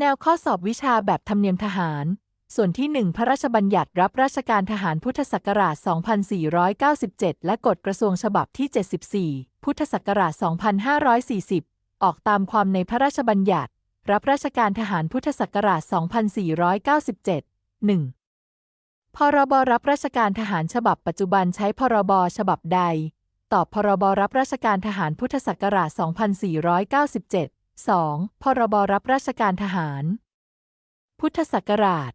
แนวข้อสอบวิชาแบบธรรมเนียมทหาร ส่วนที่ 1 พระราชบัญญัติรับราชการทหารพุทธศักราช 2497 และกฎกระทรวงฉบับที่ 74 พุทธศักราช 2540 ออกตามความในพระราชบัญญัติ รับราชการทหารพุทธศักราช 2497 1. พรบรับราชการทหารฉบับปัจจุบันใช้พรบฉบับใด ตอบพรบรับราชการทหารพุทธศักราช 2497 2. พรบรับราชการทหาร พุทธศักราช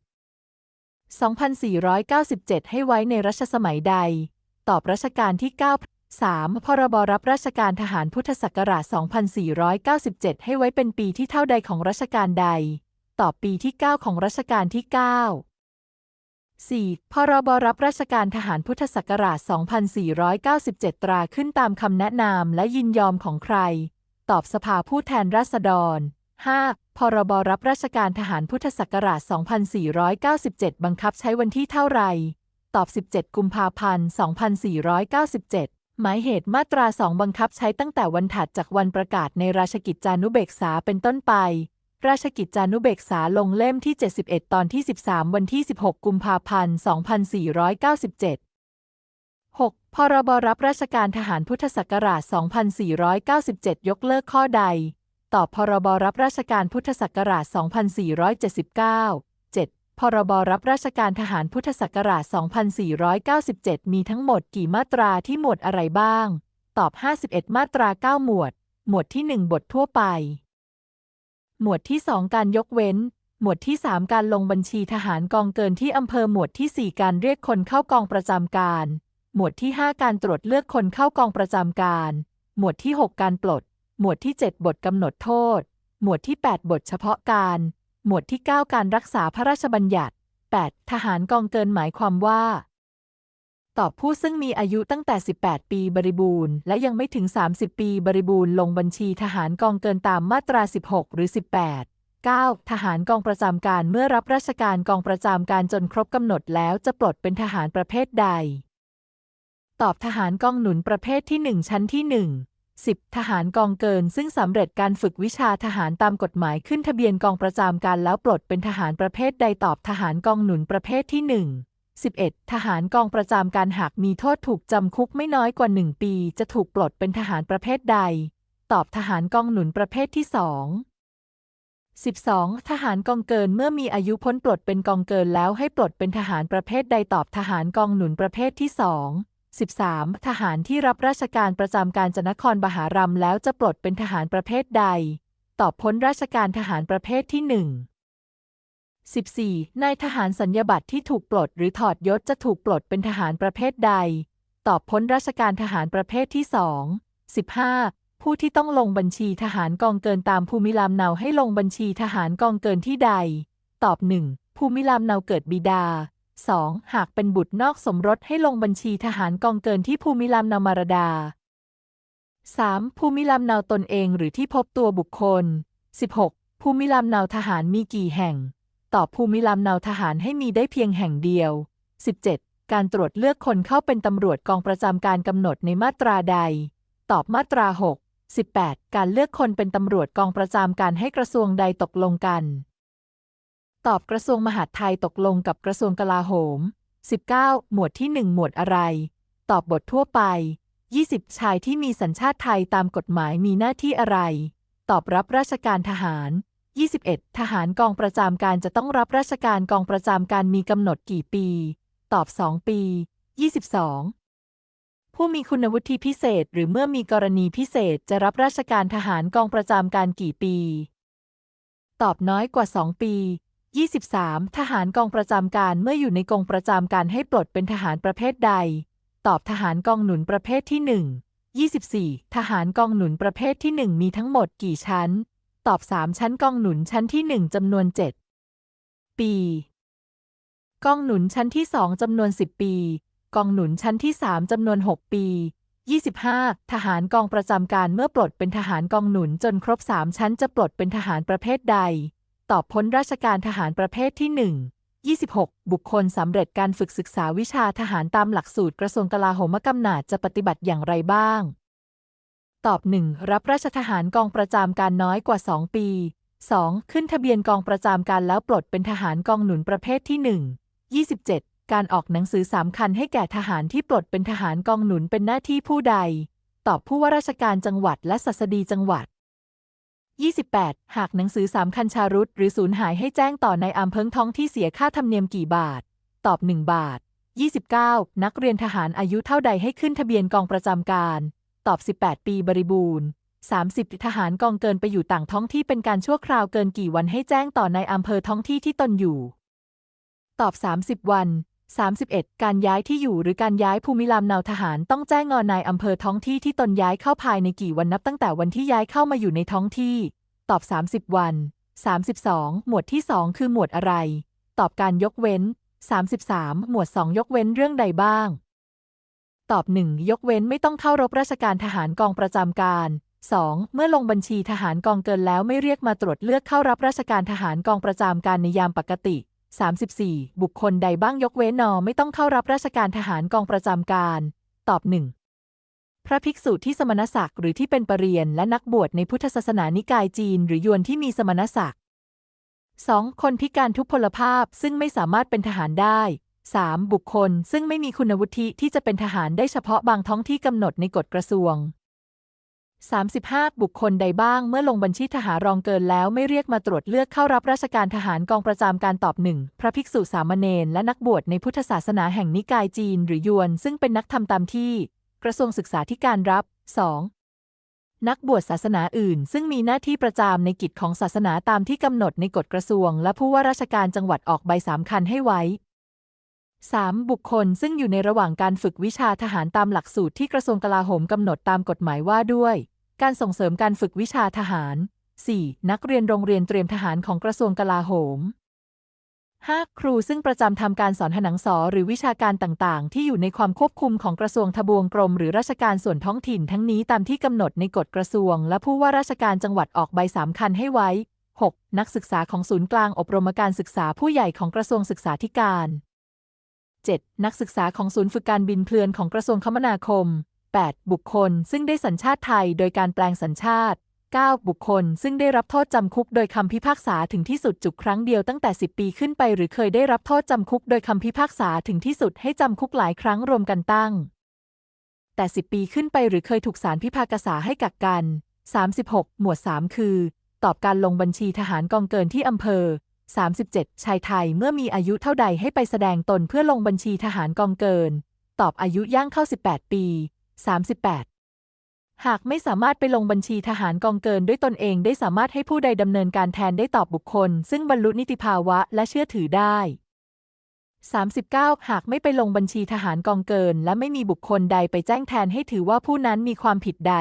2497 ให้ไว้ในรัชสมัยใด ตอบรัชกาลที่ 9 3. พรบรับราชการทหารพุทธศักราช 2497 ให้ไว้เป็นปีที่เท่าใดของรัชกาลใด ตอบปีที่ 9 ของรัชกาลที่ 9 4. พรบรับราชการทหารพุทธศักราช 2497 ตราขึ้นตามคำแนะนำและยินยอมของใคร ตอบสภาผู้แทนราษฎร 5. พรบรับราชการทหารพุทธศักราช 2497 บังคับใช้วันที่เท่าไร ตอบ 17 กุมภาพันธ์ 2497 หมายเหตุมาตรา 2 บังคับใช้ตั้งแต่วันถัดจากวันประกาศในราชกิจจานุเบกษาเป็นต้นไป ราชกิจจานุเบกษาลงเล่มที่ 71 ตอนที่ 13 วันที่ 16 กุมภาพันธ์ 2497 6. พรบรับราชการทหารพุทธศักราช 2497 ยกเลิกข้อใดตอบพรบรับราชการพุทธศักราช 2479 7. พรบรับราชการทหารพุทธศักราช 2497 มีทั้งหมดกี่มาตราที่หมวดอะไรบ้าง ตอบ 51 มาตรา 9 หมวด หมวดที่ 1 บททั่วไป หมวดที่ 2 การยกเว้น หมวดที่ 3 การลงบัญชีทหารกองเกินที่อำเภอ หมวดที่ 4 การเรียกคนเข้ากองประจำการ หมวดที่ 5 การตรวจเลือกคนเข้ากองประจำการ หมวดที่ 6 การปลด หมวดที่ 7 บทกำหนดโทษ หมวดที่ 8 บทเฉพาะการ หมวดที่ 9 การรักษาพระราชบัญญัติ 8. ทหารกองเกินหมายความว่าตอบผู้ซึ่งมีอายุตั้งแต่ 18 ปีบริบูรณ์ และยังไม่ถึง 30 ปีบริบูรณ์ลงบัญชีทหารกองเกินตามมาตรา 16 หรือ 18 9. ทหารกองประจำการเมื่อรับราชการกองประจำการจนครบกำหนดแล้วจะปลดเป็นทหารประเภทใด ตอบทหารกองหนุนประเภทที่ 1 ชั้นที่ 1 10. ทหารกองเกิน ซึ่งสำเร็จการฝึกวิชาทหารตามกฎหมายขึ้นทะเบียนกองประจำการแล้วปลดเป็นทหารประเภทใดตอบทหารกองหนุนประเภทที่ 1 11. ทหารกองประจำการหากมีโทษถูกจำคุกไม่น้อยกว่า 1 ปี จะถูกปลดเป็นทหารประเภทใด ตอบทหารกองหนุนประเภทที่ 2 12. ทหารกองเกินเมื่อมีอายุพ้นปลดเป็นกองเกินแล้วให้ปลดเป็นทหารประเภทใดตอบทหารกองหนุนประเภทที่ 2 13. ทหารที่รับราชการประจำการจนครบหารัมแล้วจะปลดเป็นทหารประเภทใด ตอบพ้นราชการทหารประเภทที่ 1 14. นายทหารสัญญาบัตรที่ถูกปลดหรือถอดยศจะถูกปลดเป็นทหารประเภทใด ตอบพ้นราชการทหารประเภทที่ 2 15. ผู้ที่ต้องลงบัญชีทหารกองเกินตามภูมิลำเนาให้ลงบัญชีทหารกองเกินที่ใด ตอบ 1. ภูมิลำเนาเกิดบิดา 2. หากเป็นบุตรนอกสมรสให้ลงบัญชีทหารกองเกินที่ภูมิลำเนามารดา 3. ภูมิลำเนาตนเองหรือที่พบตัวบุคคล 16. ภูมิลำเนาทหารมีกี่แห่ง ตอบภูมิลำเนาทหารให้มีได้เพียงแห่งเดียว 17. การตรวจเลือกคนเข้าเป็นตำรวจกองประจำการกำหนดในมาตราใด ตอบมาตรา 6 18. การเลือกคนเป็นตำรวจกองประจำการให้กระทรวงใดตกลงกัน ตอบกระทรวงมหาดไทยตกลงกับกระทรวงกลาโหม 19. หมวดที่ 1 หมวดอะไร ตอบบททั่วไป 20. ชายที่มีสัญชาติไทยตามกฎหมายมีหน้าที่อะไร ตอบรับราชการทหาร 21. ทหารกองประจำการจะต้องรับราชการกองประจำการมีกำหนดกี่ปี ตอบ 2 ปี 22. ผู้มีคุณวุฒิพิเศษ หรือเมื่อมีกรณีพิเศษจะรับราชการทหารกองประจำการกี่ปี ตอบน้อยกว่า 2 ปี 23. ทหารกองประจำการเมื่ออยู่ในกองประจำการให้ปลดเป็นทหารประเภทใด ตอบทหารกองหนุนประเภทที่ 1 24. ทหารกองหนุนประเภทที่ 1 มีทั้งหมดกี่ชั้น ตอบ 3 ชั้นกองหนุนชั้นที่ 1จำนวน 7 ปี กองหนุนชั้นที่ 2จำนวน 10 ปี กองหนุนชั้นที่ 3จำนวน 6 ปี 25. ทหารกองประจำการเมื่อปลดเป็นทหารกองหนุนจนครบ 3 ชั้นจะปลดเป็นทหารประเภทใด ตอบพ้นราชการทหารประเภทที่ 1 26. บุคคลสำเร็จการฝึกศึกษาวิชาทหารตามหลักสูตรกระทรวงกลาโหมกำนาดจะปฏิบัติอย่างไรบ้าง ตอบ 1. รับราชทหารกองประจำการน้อยกว่า 2 ปี 2. ขึ้นทะเบียนกองประจำการแล้วปลดเป็นทหารกองหนุนประเภทที่ 1 27 การออกหนังสือสามคัญให้แก่ทหารที่ปลดเป็นทหารกองหนุนเป็นหน้าที่ผู้ใด ตอบผู้ว่าราชการจังหวัดและสัสดีจังหวัด 28 หากหนังสือสามคัญชารุตหรือสูญหายให้แจ้งต่อในอำเภอท้องที่เสียค่าธรรมเนียมกี่บาท ตอบ 1 บาท 29 นักเรียนทหารอายุเท่าใดให้ขึ้นทะเบียนกองประจำการ ตอบ 18 ปีบริบูรณ์ 30 ทหารกองเกินไปอยู่ต่างท้องที่เป็นการชั่วคราวเกินกี่วันให้แจ้งต่อในอำเภอท้องที่ที่ตนอยู่ ตอบ 30 วัน 31 การย้ายที่อยู่หรือการย้ายภูมิลำเนาทหารต้องแจ้งงอนายอำเภอท้องที่ที่ตนย้ายเข้าภายในกี่วันนับตั้งแต่วันที่ย้ายเข้ามาอยู่ในท้องที่ ตอบ 30 วัน 32 หมวดที่ 2 คือหมวดอะไร ตอบการยกเว้น 33 หมวด 2 ยกเว้นเรื่องใดบ้าง ตอบ 1 ยกเว้นไม่ต้องเข้ารบราชการทหารกองประจำการ 2. เมื่อลงบัญชีทหารกองเกินแล้วไม่เรียกมาตรวจเลือกเข้ารับราชการทหารกองประจำการในยามปกติ 34. บุคคลใดบ้างยกเว้นนอไม่ต้องเข้ารับราชการทหารกองประจำการ ตอบ 1. พระภิกษุที่สมณศักดิ์หรือที่เป็นปรริยนและนักบวชในพุทธศาสนานิกายจีน หรือยวนที่มีสมณศักดิ์ 2. คนพิการทุพพลภาพซึ่งไม่สามารถเป็นทหารได้ 3. บุคคลซึ่งไม่มีคุณวุฒิที่จะเป็นทหารได้เฉพาะบางท้องที่กำหนดในกฎกระทรวง 35 บุคคลใดบ้างเมื่อลงบัญชีทหารรองเกินแล้วไม่เรียกมาตรวจเลือกเข้ารับราชการทหารกองประจำการตอบหนึ่งพระภิกษุสามเณรและนักบวชในพุทธศาสนาแห่งนิกายจีนหรือยวน ซึ่งเป็นนักธรรมตามที่ กระทรวงศึกษาธิการรับ 2. นักบวชศาสนาอื่น ซึ่งมีหน้าที่ประจำในกิจของศาสนาตามที่กำหนดในกฎกระทรวง และผู้ว่าราชการจังหวัดออกใบสามคันให้ไว้ 3. บุคคลซึ่งอยู่ในระหว่างการฝึกวิชาทหารตามหลักสูตรที่กระทรวงกลาโหมกำหนดตามกฎหมายว่าด้วย การส่งเสริมการฝึกวิชาทหาร 4. นักเรียนโรงเรียนเตรียมทหารของกระทรวงกลาโหม 5. ครูซึ่งประจำทำการสอนหนังสอหรือวิชาการต่างๆ ที่อยู่ในความควบคุมของกระทรวงทบวงกรม หรือราชการส่วนท้องถิ่นทั้งนี้ตามที่กำหนดในกฎกระทรวง และผู้ว่าราชการจังหวัดออกใบสามคันให้ไว้ 6. นักศึกษาของศูนย์กลางอบรมการศึกษาผู้ใหญ่ของกระทรวงศึกษาธิการ 7. นักศึกษาของศูนย์ฝึกการบินเพลือนของกระทรวงคมนาคม 8. บุคคลซึ่งได้สัญชาติไทยโดยการแปลงสัญชาติ 9. บุคคล ซึ่งได้รับโทษจำคุกโดยคำพิพากษาถึงที่สุดจุกครั้งเดียวตั้งแต่ 10 ปีขึ้นไป หรือเคยได้รับโทษจำคุกโดยคำพิพากษาถึงที่สุดให้จำคุกหลายครั้งรวมกันตั้ง แต่ 10 ปีขึ้นไปหรือเคยถูกศาลพิพากษาให้กักกัน 36 หมวด 3 คือ ตอบการลงบัญชีทหารกองเกินที่อำเภอ 37 ชายไทยเมื่อมีอายุเท่าใดให้ไปแสดงตนเพื่อลงบัญชีทหารกองเกิน ตอบอายุย่างเข้า 18 ปี 38 หากไม่สามารถไปลงบัญชีทหารกองเกินด้วยตนเองได้สามารถให้ผู้ใดดำเนินการแทนได้ตอบบุคคล ซึ่งบรรลุนิติภาวะและเชื่อถือได้ 39 หากไม่ไปลงบัญชีทหารกองเกิน และไม่มีบุคคลใดไปแจ้งแทนให้ถือว่าผู้นั้นมีความผิดใด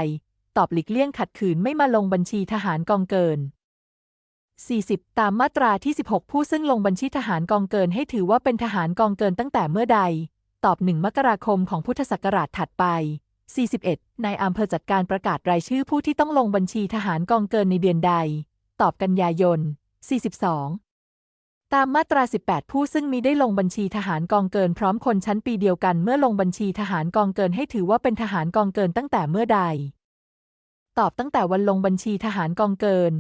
ตอบหลีกเลี่ยงขัดขืนไม่มาลงบัญชีทหารกองเกิน 40 ตามมาตราที่ 16 ผู้ซึ่งลงบัญชีทหารกองเกิน ให้ถือว่าเป็นทหารกองเกินตั้งแต่เมื่อใด ตอบ 1 มกราคมของพุทธศักราชถัดไป 41นายอำเภอจัดการประกาศรายชื่อผู้ที่ต้องลงบัญชีทหารกองเกินในเดือนใด ตอบกันยายน 42 ตามมาตรา 18 ผู้ซึ่งมีได้ลงบัญชีทหารกองเกินพร้อมคนชั้นปีเดียวกันเมื่อลงบัญชีทหารกองเกินให้ถือว่าเป็นทหารกองเกินตั้งแต่เมื่อใด ตอบตั้งแต่วันลงบัญชีทหารกองเกิน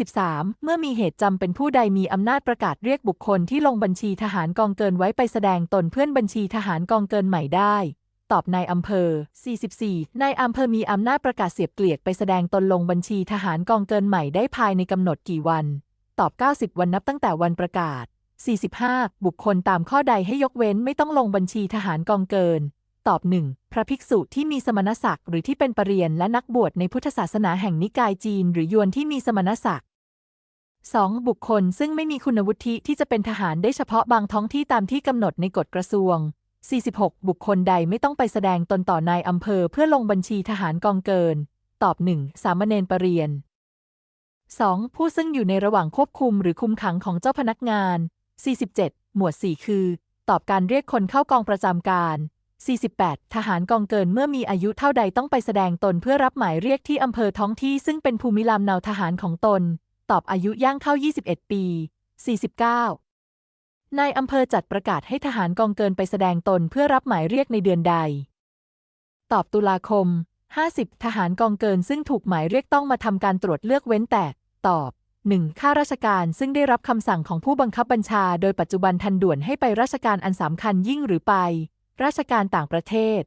43 เมื่อมีเหตุจำเป็นผู้ใดมีอำนาจประกาศเรียกบุคคลที่ลงบัญชีทหารกองเกินไว้ไปแสดงตนเพื่อนบัญชีทหารกองเกินใหม่ได้ ตอบนายอำเภอ 44 นายอำเภอมีอำนาจประกาศเสียบเกลียกไปแสดงตนลงบัญชีทหารกองเกินใหม่ได้ภายในกำหนดกี่วัน ตอบ 90 วันนับตั้งแต่วันประกาศ 45 บุคคลตามข้อใดให้ยกเว้นไม่ต้องลงบัญชีทหารกองเกิน ตอบ 1 พระภิกษุที่มีสมณศักดิ์หรือที่เป็นปรริยนและนักบวชในพุทธศาสนาแห่งนิกายจีน หรือยวนที่มีสมณศักดิ์ 2. บุคคลซึ่งไม่มีคุณวุฒิที่จะเป็นทหารได้เฉพาะบางท้องที่ตามที่กำหนดในกฎกระทรวง 46 บุคคลใดไม่ต้องไปแสดงตนต่อนายอำเภอเพื่อลงบัญชีทหารกองเกิน ตอบ 1 สามเณรปรริยน 2. ผู้ซึ่งอยู่ในระหว่างควบคุมหรือคุมขังของเจ้าพนักงาน 47 หมวด 4 คือ ตอบการเรียกคนเข้ากองประจำการ 48 ทหารกองเกินเมื่อมีอายุเท่าใดต้องไปแสดงตนเพื่อรับหมายเรียกที่อำเภอท้องที่ซึ่งเป็นภูมิลำเนาทหารของตน ตอบอายุย่างเข้า 21 ปี 49 นายอำเภอจัดประกาศให้ทหารกองเกินไปแสดงตนเพื่อรับหมายเรียกในเดือนใด ตอบตุลาคม 50 ทหารกองเกินซึ่งถูกหมายเรียกต้องมาทำการตรวจเลือกเว้นแต่ ตอบ 1. ข้าราชการซึ่งได้รับคำสั่งของผู้บังคับบัญชา โดยปัจจุบันทันด่วนให้ไปราชการอันสำคัญยิ่งหรือไป ราชการต่างประเทศ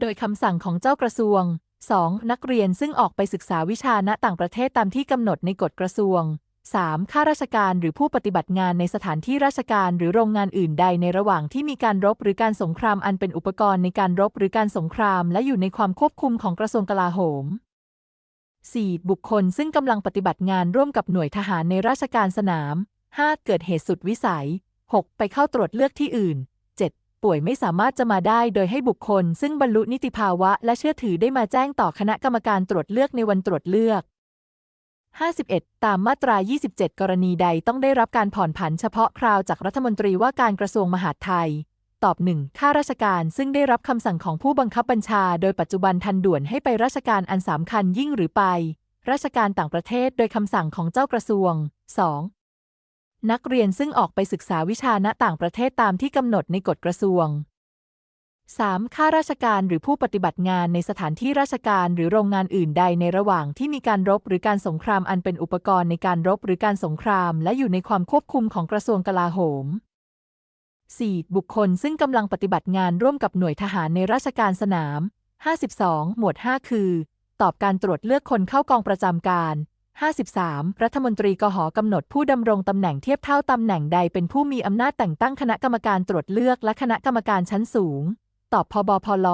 โดยคำสั่งของเจ้ากระทรวง 2. นักเรียนซึ่งออกไปศึกษาวิชาณต่างประเทศตามที่กำหนดในกฎกระทรวง 3. ข้าราชการหรือผู้ปฏิบัติงานในสถานที่ราชการหรือโรงงานอื่นใดในระหว่างที่มีการรบหรือการสงครามอันเป็นอุปกรณ์ในการรบหรือการสงคราม และอยู่ในความควบคุมของกระทรวงกลาโหม 4. บุคคลซึ่งกำลังปฏิบัติงานร่วมกับหน่วยทหารในราชการสนาม 5. เกิดเหตุสุดวิสัย 6. ไปเข้าตรวจเลือกที่อื่น 7. ป่วยไม่สามารถจะมาได้โดยให้บุคคล ซึ่งบรรลุนิติภาวะและเชื่อถือได้มาแจ้งต่อคณะกรรมการตรวจเลือกในวันตรวจเลือก 51 ตามมาตรา 27 กรณีใดต้องได้รับการผ่อนผันเฉพาะคราวจากรัฐมนตรีว่าการกระทรวงมหาดไทย ตอบ 1. ข้าราชการซึ่งได้รับคำสั่งของผู้บังคับบัญชา โดยปัจจุบันทันด่วนให้ไปราชการอันสำคัญยิ่งหรือไป ราชการต่างประเทศโดยคำสั่งของเจ้ากระทรวง 2. นักเรียนซึ่งออกไปศึกษาวิชาณต่างประเทศตามที่กำหนดในกฎกระทรวง 3. ข้าราชการหรือผู้ปฏิบัติงานในสถานที่ราชการหรือโรงงานอื่นใดในระหว่างที่มีการรบหรือการสงครามอันเป็นอุปกรณ์ในการรบหรือการสงคราม และอยู่ในความควบคุมของกระทรวงกลาโหม 4. บุคคลซึ่งกำลังปฏิบัติงานร่วมกับหน่วยทหารในราชการสนาม 52 หมวด 5 คือ ตอบการตรวจเลือกคนเข้ากองประจำการ 53 รัฐมนตรีกหกำหนดผู้ดำรงตำแหน่งเทียบเท่าตำแหน่งใดเป็นผู้มีอำนาจแต่งตั้งคณะกรรมการตรวจเลือกและคณะกรรมการชั้นสูง ตอบพบพล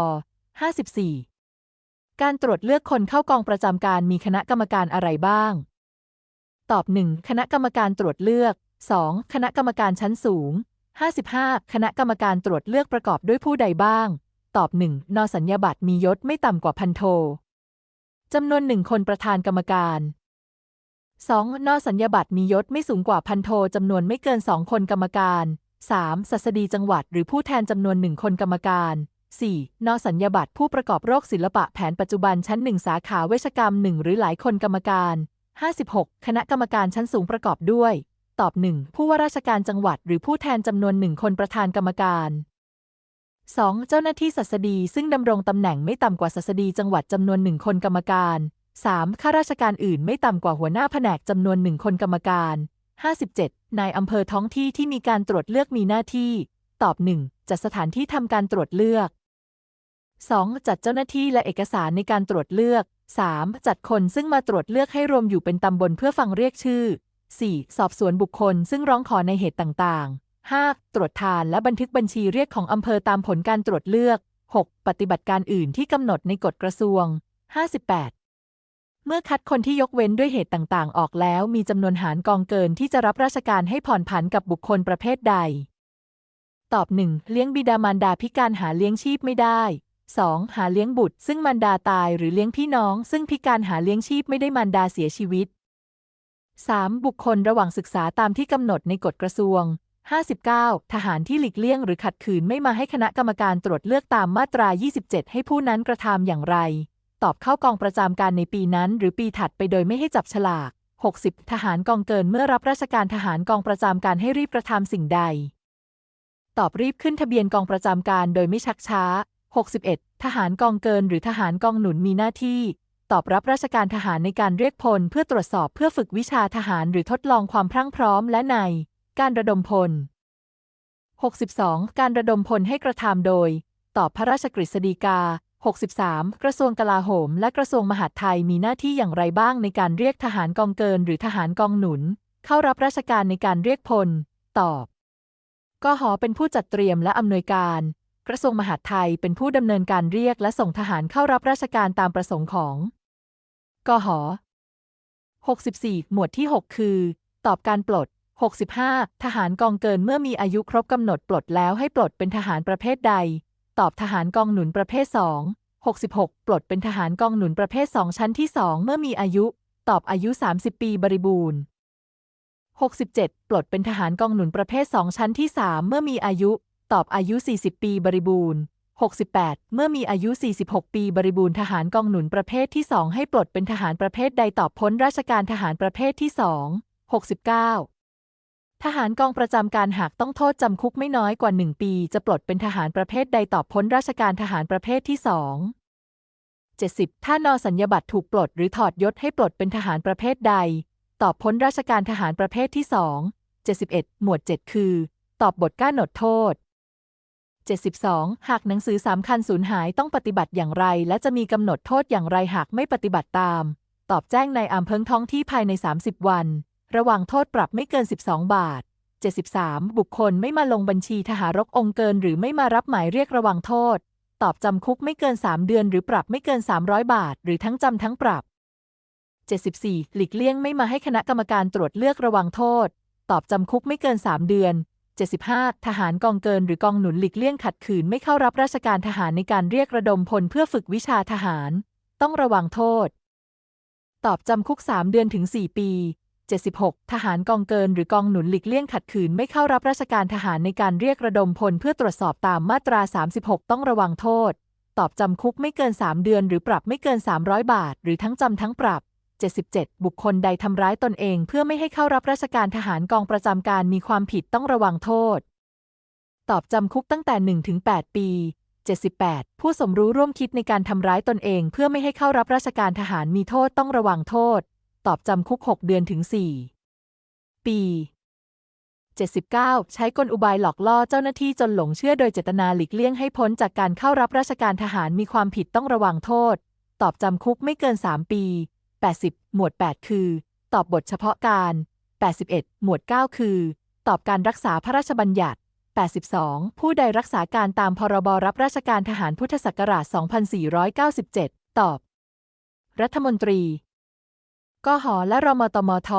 54 การตรวจเลือกคนเข้ากองประจำการมีคณะกรรมการอะไรบ้าง ตอบ 1 คณะกรรมการตรวจเลือก 2. คณะกรรมการชั้นสูง 55 คณะกรรมการตรวจเลือกประกอบด้วยผู้ใดบ้าง ตอบ 1. นสัญญาบัตรมียศไม่ต่ำกว่าพันโทจำนวนหนึ่งคนประธานกรรมการ 2. นสัญญาบัตรมียศไม่สูงกว่าพันโทจำนวนไม่เกินสองคนกรรมการ 3. สัสดีจังหวัดหรือผู้แทนจำนวนหนึ่งคนกรรมการ 4. นอสัญญาบัตรผู้ประกอบโรคศิลปะแผนปัจจุบันชั้นหนึ่งสาขาเวชกรรมหนึ่งหรือหลายคนกรรมการ 56. คณะกรรมการชั้นสูงประกอบด้วย ตอบ 1. ผู้ว่าราชการจังหวัดหรือผู้แทนจำนวนหนึ่งคนประธานกรรมการ 2. เจ้าหน้าที่สัสดีซึ่งดำรงตำแหน่งไม่ต่ำกว่าสัสดีจังหวัดจำนวนหนึ่งคนกรรมการ 3. ข้าราชการอื่นไม่ต่ำกว่าหัวหน้าแผนกจำนวนหนึ่งคนกรรมการ 57. นายอำเภอท้องที่ที่มีการตรวจเลือกมีหน้าที่ ตอบ 1. จัดสถานที่ทำการตรวจเลือก 2. จัดเจ้าหน้าที่และเอกสารในการตรวจเลือก 3. จัดคนซึ่งมาตรวจเลือกให้รวมอยู่เป็นตำบลเพื่อฟังเรียกชื่อ 4. สอบสวนบุคคลซึ่งร้องขอในเหตุต่างๆ 5. ตรวจทานและบันทึกบัญชีเรียกของอำเภอตามผลการตรวจเลือก 6. ปฏิบัติการอื่นที่กำหนดในกฎกระทรวง 58 เมื่อคัดคนที่ยกเว้นด้วยเหตุต่างๆ ออกแล้ว มีจำนวนหารกองเกินที่จะรับราชการให้ผ่อนผันกับบุคคลประเภทใด ตอบ 1. เลี้ยงบิดามารดาพิการหาเลี้ยงชีพไม่ได้ 2. หาเลี้ยงบุตร ซึ่งมารดาตายหรือเลี้ยงพี่น้อง ซึ่งพิการหาเลี้ยงชีพไม่ได้มารดาเสียชีวิต 3. บุคคลระหว่างศึกษาตามที่กำหนดในกฎกระทรวง 59. ทหารที่หลีกเลี่ยงหรือขัดขืนไม่มาให้คณะกรรมการตรวจเลือกตามมาตรา 27 ให้ผู้นั้นกระทำอย่างไร ตอบเข้ากองประจำการในปีนั้น หรือปีถัดไปโดยไม่ให้จับฉลาก 60. ทหารกองเกินเมื่อรับราชการทหารกองประจำการให้รีบกระทำสิ่งใด ตอบรีบขึ้นทะเบียนกองประจำการโดยไม่ชักช้า 61. ทหารกองเกินหรือทหารกองหนุนมีหน้าที่ ตอบรับราชการทหารในการเรียกพล เพื่อตรวจสอบเพื่อฝึกวิชาทหารหรือทดลองความพรั่งพร้อมและใน การระดมพล 62. การระดมพลให้กระทำโดย ตอบพระราชกฤษฎีกา 63. กระทรวงกลาโหม และกระทรวงมหาดไทยมีหน้าที่อย่างไรบ้างในการเรียกทหารกองเกินหรือทหารกองหนุน เข้ารับราชการในการเรียกพล ตอบกหอเป็นผู้จัดเตรียมและอำนวยการ กระทรวงมหาดไทยเป็นผู้ดำเนินการเรียกและส่งทหารเข้ารับราชการตามประสงค์ของกห64 หมวดที่ 6 คือ ตอบการปลด 65 ทหารกองเกินเมื่อมีอายุครบกำหนดปลดแล้วให้ปลดเป็นทหารประเภทใด ตอบทหารกองหนุนประเภท 2 66 ปลดเป็นทหารกองหนุนประเภท 2 ชั้นที่ 2 เมื่อมีอายุ ตอบอายุ 30 ปีบริบูรณ์ 67 ปลดเป็นทหารกองหนุนประเภท 2 ชั้นที่ 3 เมื่อมีอายุ ตอบอายุ 40 ปีบริบูรณ์ 68 เมื่อมีอายุ 46 ปีบริบูรณ์ทหารกองหนุนประเภทที่ 2 ให้ปลดเป็นทหารประเภทใดตอบพ้นราชการทหารประเภทที่ 2 69 ทหารกองประจำการหากต้องโทษจำคุกไม่น้อยกว่า 1 ปี จะปลดเป็นทหารประเภทใดตอบพ้นราชการทหารประเภทที่ 2 70 ถ้านอสัญญาบัตรถูกปลดหรือถอดยศให้ปลดเป็นทหารประเภทใด ตอบพ้นราชการทหารประเภทที่ 2 71 หมวด 7 คือ ตอบบทก้าหนดโทษ 72 หากหนังสือสามคัญสูญหายต้องปฏิบัติอย่างไร และจะมีกำหนดโทษอย่างไรหากไม่ปฏิบัติตาม ตอบแจ้งในอำเภอท้องที่ภายใน 30 วัน ระวังโทษปรับไม่เกิน 12 บาท 73 บุคคลไม่มาลงบัญชีทหารกองเกิน หรือไม่มารับหมายเรียกระวังโทษ ตอบจำคุกไม่เกิน 3 เดือน หรือปรับไม่เกิน 300 บาท หรือทั้งจำทั้งปรับ 74 หลีกเลี่ยงไม่มาให้คณะกรรมการตรวจเลือกระวังโทษ ตอบจำคุกไม่เกิน 3 เดือน 75 ทหารกองเกินหรือกองหนุนหลีกเลี่ยงขัดขืนไม่เข้ารับราชการทหารในการเรียกระดมพลเพื่อฝึกวิชาทหาร ต้องระวังโทษ ตอบจำคุก 3 เดือนถึง 4 ปี 76 ทหารกองเกินหรือกองหนุนหลีกเลี่ยงขัดขืนไม่เข้ารับราชการทหารในการเรียกระดมพลเพื่อตรวจสอบตามมาตรา 36 ต้องระวังโทษ ตอบจำคุกไม่เกิน 3 เดือน หรือปรับไม่เกิน 300 บาท หรือทั้งจำทั้งปรับ 77 บุคคลใดทำร้ายตนเองเพื่อไม่ให้เข้ารับราชการทหารกองประจำการมีความผิดต้องระวังโทษ ตอบจำคุกตั้งแต่ 1-8 ปี 78 ผู้สมรู้ร่วมคิดในการทำร้ายตนเอง เพื่อไม่ให้เข้ารับราชการทหารมีโทษต้องระวังโทษ ตอบจำคุก 6 เดือนถึง 4 ปี 79 ใช้กลอุบายหลอกล่อเจ้าหน้าที่จนหลงเชื่อโดยเจตนาหลีกเลี่ยงให้พ้นจากการเข้ารับราชการทหารมีความผิดต้องระวังโทษ ตอบจำคุกไม่เกิน 3 ปี 80 หมวด 8 คือ ตอบบทเฉพาะการ 81 หมวด 9 คือ ตอบการรักษาพระราชบัญญัติ 82 ผู้ใดรักษาการตามพรบรับราชการทหารพุทธศักราช 2497 ตอบ รัฐมนตรี กหและรมตมท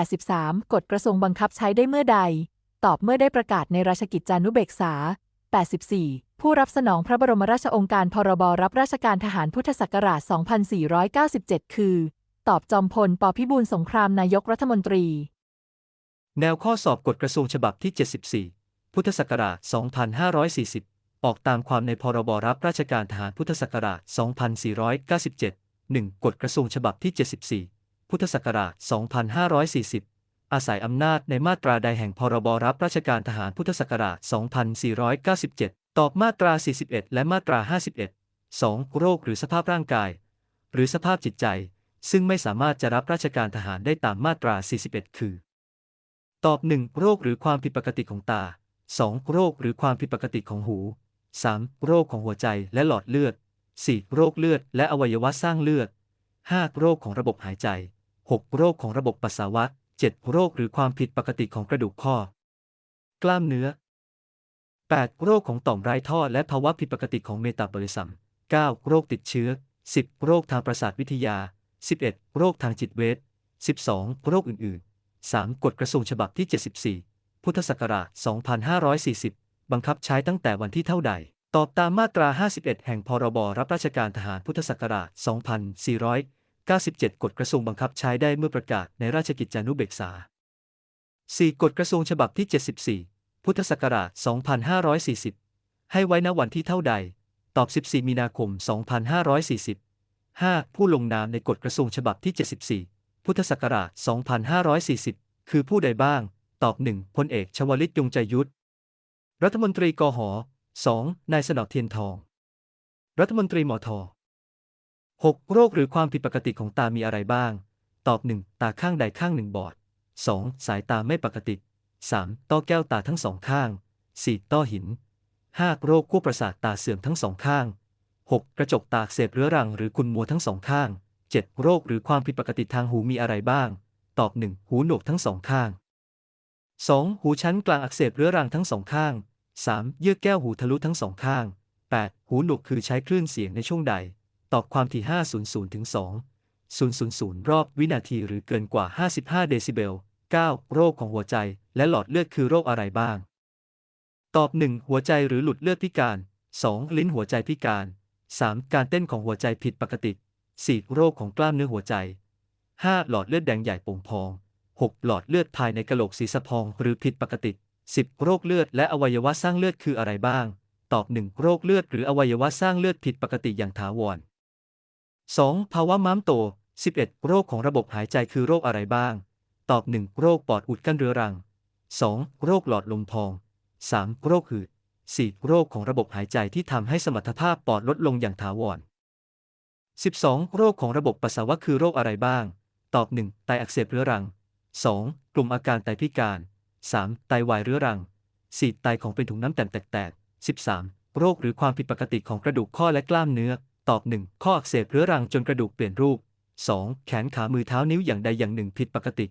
83 กฎกระทรวงบังคับใช้ได้เมื่อใด ตอบเมื่อได้ประกาศในราชกิจจานุเบกษา 84 ผู้รับสนองพระบรมราชองค์การพรบรับราชการทหารพุทธศักราช 2497 คือ ตอบจอมพล ปพิบูลสงครามนายกรัฐมนตรี แนวข้อสอบกฎกระทรวงฉบับที่ 74 พุทธศักราช 2540 ออกตามความในพรบรับราชการทหารพุทธศักราช 2497 1. กฎกระทรวงฉบับที่ 74 พุทธศักราช 2540 อาศัยอำนาจในมาตราใดแห่งพรบรับราชการทหารพุทธศักราช 2497 ตอบมาตรา 41 และมาตรา 51 2. โรคหรือสภาพร่างกาย หรือสภาพจิตใจ ซึ่งไม่สามารถจะรับราชการทหารได้ตามมาตรา 41 คือ ตอบ 1. โรคหรือความผิดปกติของตา 2. โรคหรือความผิดปกติของหู 3. โรคของหัวใจและหลอดเลือด 4. โรคเลือดและอวัยวะสร้างเลือด 5. โรคของระบบหายใจ 6. โรคของระบบปัสสาวะ 7. โรคหรือความผิดปกติของกระดูกข้อ กล้ามเนื้อ 8. โรคของต่อมไร้ท่อและภาวะผิดปกติของเมตาบอลิซัม 9. โรคติดเชื้อ 10. โรคทางประสาทวิทยา 11. โรคทางจิตเวช 12. โรคอื่นๆ 3. กฎกระทรวงฉบับที่ 74 พุทธศักราช 2540 บังคับใช้ตั้งแต่วันที่เท่าใด ตอบตามมาตรา 51 แห่งพรบรับราชการทหารพุทธศักราช 97 กฎกระทรวงบังคับใช้ได้เมื่อประกาศในราชกิจจานุเบกษา 4. กฎกระทรวงฉบับที่ 74 พุทธศักราช 2540 ให้ไว้ณวันที่เท่าใด ตอบ 14 มีนาคม 2540 5. ผู้ลงนามในกฎกระทรวงฉบับที่ 74 พุทธศักราช 2540 คือผู้ใดบ้าง ตอบ 1. พลเอกชวลิตยงใจยุทธ รัฐมนตรีกหอ 2. นายสนอเทียนทอง รัฐมนตรีมอท 6. โรคหรือความผิดปกติของตามีอะไรบ้าง ตอบ 1. ตาข้างใดข้างหนึ่งบอด 2. สายตาไม่ปกติ 3. ต้อแก้วตาทั้งสองข้าง 4. ต้อหิน 5. โรคขั้วประสาทตาเสื่อมทั้งสองข้าง 6. กระจกตาเสบเรื้อรังหรือคุณมัวทั้งสองข้าง 7. โรคหรือความผิดปกติทางหูมีอะไรบ้าง ตอบ 1. หูหนวกทั้งสองข้าง 2. หูชั้นกลางอักเสบเรื้อรังทั้งสองข้าง 3. เยื่อแก้วหูทะลุทั้งสองข้าง 8. หูหนวกคือใช้คลื่นเสียงในช่วงใด ตอบความถี่ 500ถึง2 000 รอบวินาทีหรือเกินกว่า 55 เดซิเบล 9. โรคของหัวใจ และหลอดเลือดคือโรคอะไรบ้าง ตอบ 1. หัวใจหรือหลุดเลือดพิการ 2. ลิ้นหัวใจพิการ 3. การเต้นของหัวใจผิดปกติ 4. โรคของกล้ามเนื้อหัวใจ 5. หลอดเลือดแดงใหญ่โป่งพอง 6. หลอดเลือดภายในกระโหลกศีรษะพองหรือผิดปกติ 10. โรคเลือดและอวัยวะสร้างเลือดคืออะไรบ้าง ตอบ 1. โรคเลือดหรืออวัยวะสร้างเลือดผิดปกติอย่างถาวร 2. ภาวะม้ามโต 11. โรคของระบบหายใจคือโรคอะไรบ้าง ตอบ 1. โรคปอดอุดกั้นเรื้อรัง 2. โรคหลอดลมพอง 3. โรคหืด 4. โรคของระบบหายใจที่ทำให้สมรรถภาพปอดลดลงอย่างถาวร 12. โรคของระบบปัสสาวะคือโรคอะไรบ้าง ตอบ 1 ไตอักเสบเรื้อรัง 2. กลุ่มอาการไตพิการ 3. ไตวายเรื้อรัง 4. ไตของเป็นถุงน้ำแตกแตก 13. โรคหรือความผิดปกติของกระดูกข้อและกล้ามเนื้อ ตอบ 1 ข้ออักเสบเรื้อรังจนกระดูกเปลี่ยนรูป 2. แขนขามือเท้านิ้วอย่างใดอย่างหนึ่งผิดปกติ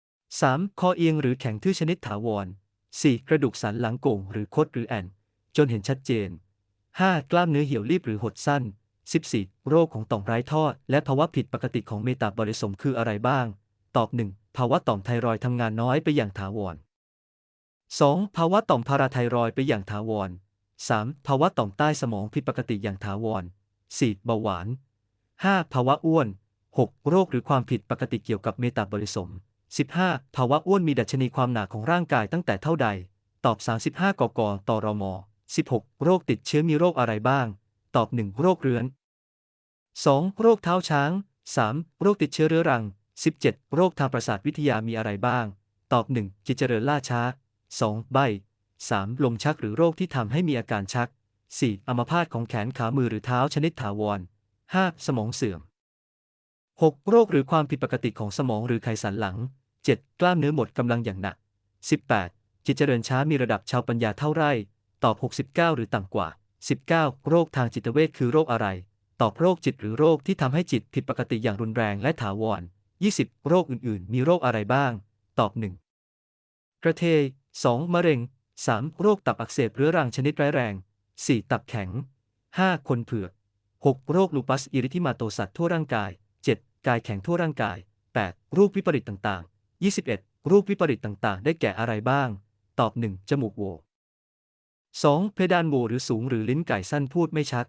3. คอเอียงหรือแข็งทื่อชนิดถาวร 4. กระดูกสันหลังโก่งหรือคดหรือแอน จนเห็นชัดเจน 5. กล้ามเนื้อเหี่ยวรีบหรือหดสั้น 14. โรคของต่อมไร้ท่อ และภาวะผิดปกติของเมตาบอลิสมคืออะไรบ้าง ตอบ 1. ภาวะต่อมไทรอยทำงานน้อยไปอย่างถาวร 2. ภาวะต่อมพาราไทรอยไปอย่างถาวร 3. ภาวะต่อมใต้สมองผิดปกติอย่างถาวร 4. เบาหวาน 5. ภาวะอ้วน 6. โรคหรือความผิดปกติเกี่ยวกับเมตาบอลิสม 15. ภาวะอ้วนมีดัชนีความหนาของร่างกายตั้งแต่เท่าใด ตอบ 35 กกตรม 16. โรคติดเชื้อมีโรคอะไรบ้าง ตอบ 1 โรคเรื้อน 2. โรคเท้าช้าง 3. โรคติดเชื้อเรื้อรัง 17. โรคทางประสาทวิทยามีอะไรบ้าง ตอบ 1 จิตเจริญล่าช้า 2. ใบ 3. ลมชักหรือโรคที่ทำให้มีอาการชัก 4. อัมพาตของแขนขามือหรือเท้าชนิดถาวร 5. สมองเสื่อม 6. โรคหรือความผิดปกติของสมองหรือไขสันหลัง 7. กล้ามเนื้อหมดกำลังอย่างหนัก 18. จิตเจริญช้ามีระดับชาวปัญญาเท่าไร ตอบ 69 หรือต่ำกว่า 19. โรคทางจิตเวชคือโรคอะไร ตอบโรคจิตหรือโรคที่ทำให้จิตผิดปกติอย่างรุนแรงและถาวร 20. โรคอื่นๆ มีโรคอะไรบ้าง ตอบ 1. กระเทย 2. มะเร็ง 3. โรคตับอักเสบเรื้อรังชนิดร้ายแรง 4. ตับแข็ง 5. คนเผือก 6. โรคลูปัสอิริทิมาโตสัตทั่วร่างกาย 7. กายแข็งทั่วร่างกาย 8. รูปวิปริตต่างๆ 21. รูปวิปริตต่างๆ ได้แก่อะไรบ้าง ตอบ 1. จมูกโว 2. เพดานโวหรือสูงหรือลิ้นไก่สั้นพูดไม่ชัด